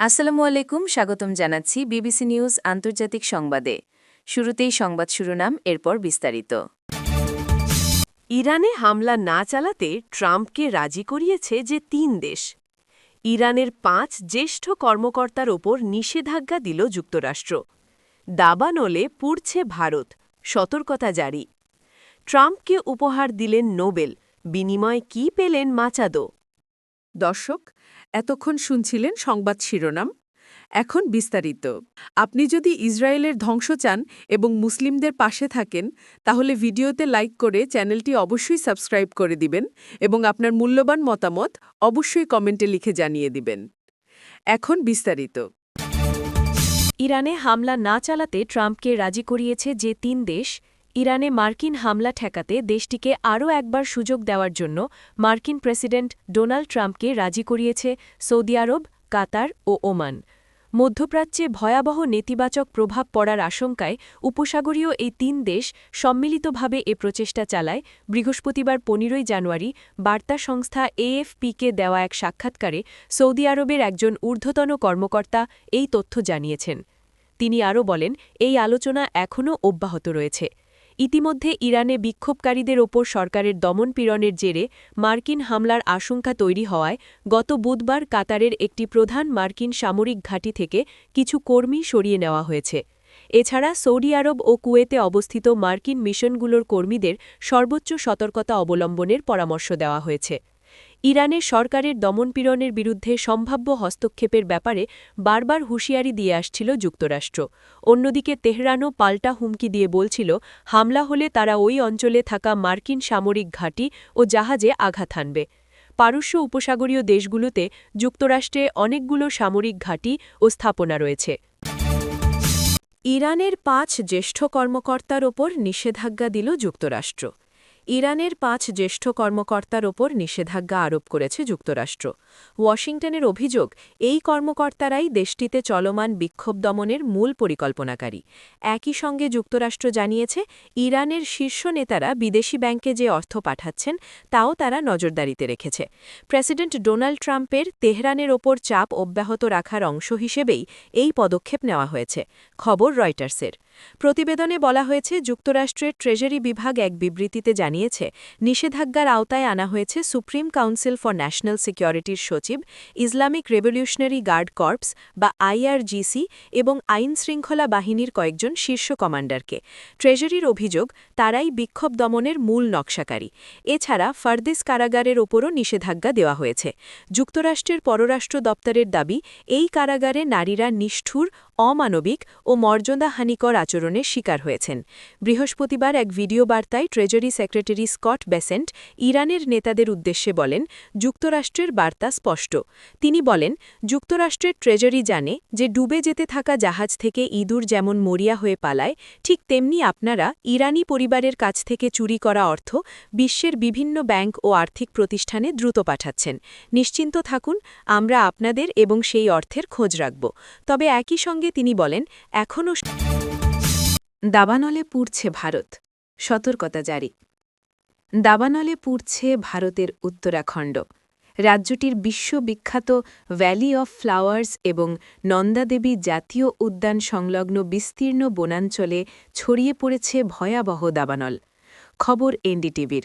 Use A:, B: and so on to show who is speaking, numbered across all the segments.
A: আসসালামু আলাইকুম, স্বাগতম জানাচ্ছি বিবিসি নিউজ আন্তর্জাতিক সংবাদে। শুরুতেই সংবাদ শিরোনাম, এরপর বিস্তারিত।
B: ইরানে হামলা না চালাতে ট্রাম্পকে রাজি করিয়েছে যে তিন দেশ। ইরানের পাঁচ জ্যেষ্ঠ কর্মকর্তার ওপর নিষেধাজ্ঞা দিল যুক্তরাষ্ট্র। দাবানলে পুড়ছে ভারত, সতর্কতা জারি। ট্রাম্পকে উপহার দিলেন নোবেল, বিনিময়ে কি পেলেন মাচাদো?
C: দর্শক, এতক্ষণ শুনছিলেন সংবাদ শিরোনাম। এখন বিস্তারিত। আপনি যদি ইসরায়েলের ধ্বংস চান এবং মুসলিমদের পাশে থাকেন, তাহলে ভিডিওতে লাইক করে চ্যানেলটি অবশ্যই সাবস্ক্রাইব করে দিবেন এবং আপনার মূল্যবান মতামত অবশ্যই কমেন্টে লিখে জানিয়ে দিবেন। এখন বিস্তারিত।
B: ইরানে হামলা না চালাতে ট্রাম্পকে রাজি করিয়েছে যে তিন দেশ ইরানে মার্কিন হামলা ঠেকাতে দেশটিকে আরও একবার সুযোগ দেওয়ার জন্য মার্কিন প্রেসিডেন্ট ডোনাল্ড ট্রাম্পকে রাজি করিয়েছে সৌদি আরব, কাতার ও ওমান। মধ্যপ্রাচ্যে ভয়াবহ নেতিবাচক প্রভাব পড়ার আশঙ্কায় উপসাগরীয় এই তিন দেশ সম্মিলিতভাবে এ প্রচেষ্টা চালায়। বৃহস্পতিবার পনেরোই জানুয়ারি বার্তা সংস্থা এএফপিকে দেওয়া এক সাক্ষাৎকারে সৌদি আরবের একজন ঊর্ধ্বতন কর্মকর্তা এই তথ্য জানিয়েছেন। তিনি আরও বলেন, এই আলোচনা এখনও অব্যাহত রয়েছে। ইতিমধ্যে ইরানে বিক্ষোভকারীদের ওপর সরকারের দমনপীড়নের জেরে মার্কিন হামলার আশঙ্কা তৈরি হওয়ায় গত বুধবার কাতারের একটি প্রধান মার্কিন সামরিক ঘাঁটি থেকে কিছু কর্মী সরিয়ে নেওয়া হয়েছে। এছাড়া সৌদি আরব ও কুয়েতে অবস্থিত মার্কিন মিশনগুলোর কর্মীদের সর্বোচ্চ সতর্কতা অবলম্বনের পরামর্শ দেওয়া হয়েছে। ইরানের সরকারের দমনপীড়নের বিরুদ্ধে সম্ভাব্য হস্তক্ষেপের ব্যাপারে বারবার হুঁশিয়ারি দিয়ে আসছিল যুক্তরাষ্ট্র। অন্যদিকে তেহরানও পাল্টা হুমকি দিয়ে বলছিল, হামলা হলে তারা ওই অঞ্চলে থাকা মার্কিন সামরিক ঘাঁটি ও জাহাজে আঘাত হানবে। পারস্য উপসাগরীয় দেশগুলোতে যুক্তরাষ্ট্রে অনেকগুলো সামরিক ঘাঁটি ও স্থাপনা রয়েছে। ইরানের পাঁচ জ্যেষ্ঠ কর্মকর্তার ওপর নিষেধাজ্ঞা দিল যুক্তরাষ্ট্র। ইরানের পাঁচ জ্যেষ্ঠ কর্মকর্তার ওপর নিষেধাজ্ঞা আরোপ করেছে যুক্তরাষ্ট্র। ওয়াশিংটনের অভিযোগ, এই কর্মকর্তারাই দেশটিতে চলমান বিক্ষোভ দমনের মূল পরিকল্পনাকারী। একই সঙ্গে যুক্তরাষ্ট্র জানিয়েছে, ইরানের শীর্ষ নেতারা বিদেশি ব্যাংকে যে অর্থ পাঠাচ্ছেন, তাও তারা নজরদারিতে রেখেছে। প্রেসিডেন্ট ডোনাল্ড ট্রাম্পের তেহরানের ওপর চাপ অব্যাহত রাখার অংশ হিসেবেই এই পদক্ষেপ নেওয়া হয়েছে, খবর রয়টার্সের। প্রতিবেদনে বলা হয়েছে, যুক্তরাষ্ট্রের ট্রেজারি বিভাগ এক বিবৃতিতে জানিয়েছে, নিষেধাজ্ঞার আওতায় আনা হয়েছে সুপ্রিম কাউন্সিল ফর ন্যাশনাল সিকিউরিটির সচিব, ইসলামিক রেভলিউশনারি গার্ড কর্পস বা আইআরজিসি এবং আইন শৃঙ্খলা বাহিনীর কয়েকজন শীর্ষ কমান্ডারকে। ট্রেজারির অভিযোগ, তারাই বিক্ষোভ দমনের মূল নকশাকারী। এছাড়া ফার্দিস কারাগারের ওপরও নিষেধাজ্ঞা দেওয়া হয়েছে। যুক্তরাষ্ট্রের পররাষ্ট্র দপ্তরের দাবি, এই কারাগারে নারীরা নিষ্ঠুর অমানবিক ও মর্যাদাহানিকর আচরণের শিকার হয়েছেন। বৃহস্পতিবার এক ভিডিও বার্তায় ট্রেজারি সেক্রেটারি স্কট বেসেন্ট ইরানের নেতাদের উদ্দেশ্যে বলেন, যুক্তরাষ্ট্রের বার্তা স্পষ্ট। তিনি বলেন, যুক্তরাষ্ট্রের ট্রেজারি জানে যে ডুবে যেতে থাকা জাহাজ থেকে ইঁদুর যেমন মরিয়া হয়ে পালায়, ঠিক তেমনি আপনারা ইরানি পরিবারের কাছ থেকে চুরি করা অর্থ বিশ্বের বিভিন্ন ব্যাংক ও আর্থিক প্রতিষ্ঠানে দ্রুত পাঠাচ্ছেন। নিশ্চিন্ত থাকুন, আমরা আপনাদের এবং সেই অর্থের খোঁজ রাখব। তবে একই সঙ্গে তিনি বলেন, এখনও
A: দাবানলে পুড়ছে ভারত। সতর্কতা জারি। দাবানলে পুড়ছে ভারতের উত্তরাখণ্ড। রাজ্যটির বিশ্ববিখ্যাত ভ্যালি অফ ফ্লাওয়ার্স এবং নন্দাদেবী জাতীয় উদ্যান সংলগ্ন বিস্তীর্ণ বনাঞ্চলে ছড়িয়ে পড়েছে ভয়াবহ দাবানল। খবর এনডিটিভির।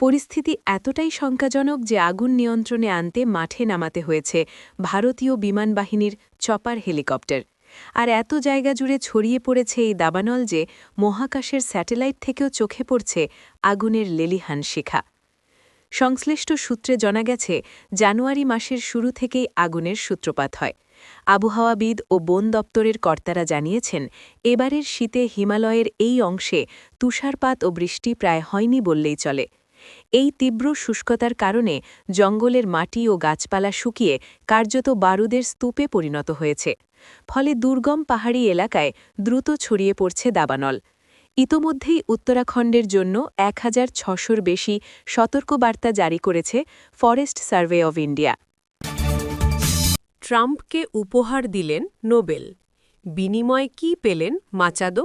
A: পরিস্থিতি এতটাই শঙ্কাজনক যে আগুন নিয়ন্ত্রণে আনতে মাঠে নামাতে হয়েছে ভারতীয় বিমানবাহিনীর চপার হেলিকপ্টার। আর এত জায়গা জুড়ে ছড়িয়ে পড়েছে এই দাবানল যে মহাকাশের স্যাটেলাইট থেকেও চোখে পড়ছে আগুনের লেলিহান শিখা। সংশ্লিষ্ট সূত্রে জানা গেছে, জানুয়ারি মাসের শুরু থেকেই আগুনের সূত্রপাত হয়। আবহাওয়াবিদ ও বন দপ্তরের কর্তারা জানিয়েছেন, এবারের শীতে হিমালয়ের এই অংশে তুষারপাত ও বৃষ্টি প্রায় হয়নি বললেই চলে। এই তীব্র শুষ্কতার কারণে জঙ্গলের মাটি ও গাছপালা শুকিয়ে কার্যত বারুদের স্তূপে পরিণত হয়েছে। ফলে দুর্গম পাহাড়ি এলাকায় দ্রুত ছড়িয়ে পড়ছে দাবানল। ইতোমধ্যেই উত্তরাখণ্ডের জন্য এক হাজার ছশোর বেশি সতর্কবার্তা জারি করেছে ফরেস্ট সার্ভে অব ইন্ডিয়া।
B: ট্রাম্পকে উপহার দিলেন নোবেল। বিনিময়ে কি পেলেন মাচাদো?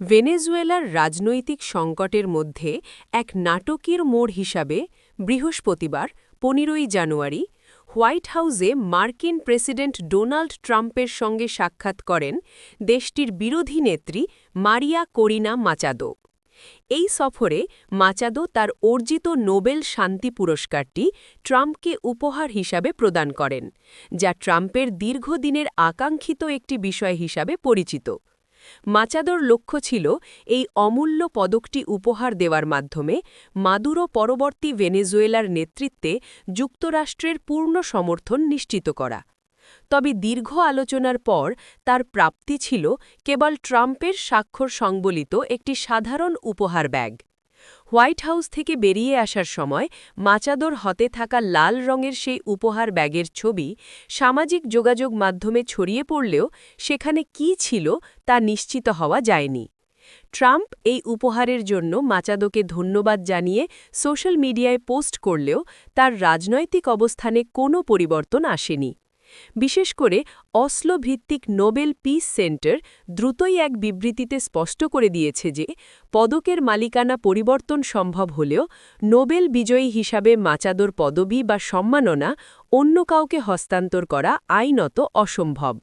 B: ভেনেজুয়েলার রাজনৈতিক সংকটের মধ্যে এক নাটকীয় মোড় হিসাবে বৃহস্পতিবার, পনেরোই জানুয়ারি, হোয়াইট হাউসে মার্কিন প্রেসিডেন্ট ডোনাল্ড ট্রাম্পের সঙ্গে সাক্ষাৎ করেন দেশটির বিরোধী নেত্রী মারিয়া করিনা মাচাদো। এই সফরে মাচাদো তার অর্জিত নোবেল শান্তি পুরস্কারটি ট্রাম্পকে উপহার হিসাবে প্রদান করেন, যা ট্রাম্পের দীর্ঘদিনের আকাঙ্ক্ষিত একটি বিষয় হিসাবে পরিচিত। মাচাদোর লক্ষ্য ছিল এই অমূল্য পদকটি উপহার দেওয়ার মাধ্যমে মাদুরো পরবর্তী ভেনেজুয়েলার নেতৃত্বে যুক্তরাষ্ট্রের পূর্ণ সমর্থন নিশ্চিত করা। তবে দীর্ঘ আলোচনার পর তার প্রাপ্তি ছিল কেবল ট্রাম্পের স্বাক্ষর সংবলিত একটি সাধারণ উপহার ব্যাগ। হোয়াইট হাউস থেকে বেরিয়ে আসার সময় মাচাদোর হতে থাকা লাল রঙের সেই উপহার ব্যাগের ছবি সামাজিক যোগাযোগ মাধ্যমে ছড়িয়ে পড়লেও সেখানে কি ছিল তা নিশ্চিত হওয়া যায়নি। ট্রাম্প এই উপহারের জন্য মাচাদোকে ধন্যবাদ জানিয়ে সোশ্যাল মিডিয়ায় পোস্ট করলেও তার রাজনৈতিক অবস্থানে কোনো পরিবর্তন আসেনি। বিশেষ করে অসলো ভিত্তিক নোবেল পিস সেন্টার দ্রুতই এক বিবৃতিতে স্পষ্ট করে দিয়েছে যে, পদকের মালিকানা পরিবর্তন সম্ভব হলেও নোবেল বিজয়ী হিসাবে মাচাদোর পদবি বা সম্মাননা অন্য কাউকে হস্তান্তর করা আইনত অসম্ভব।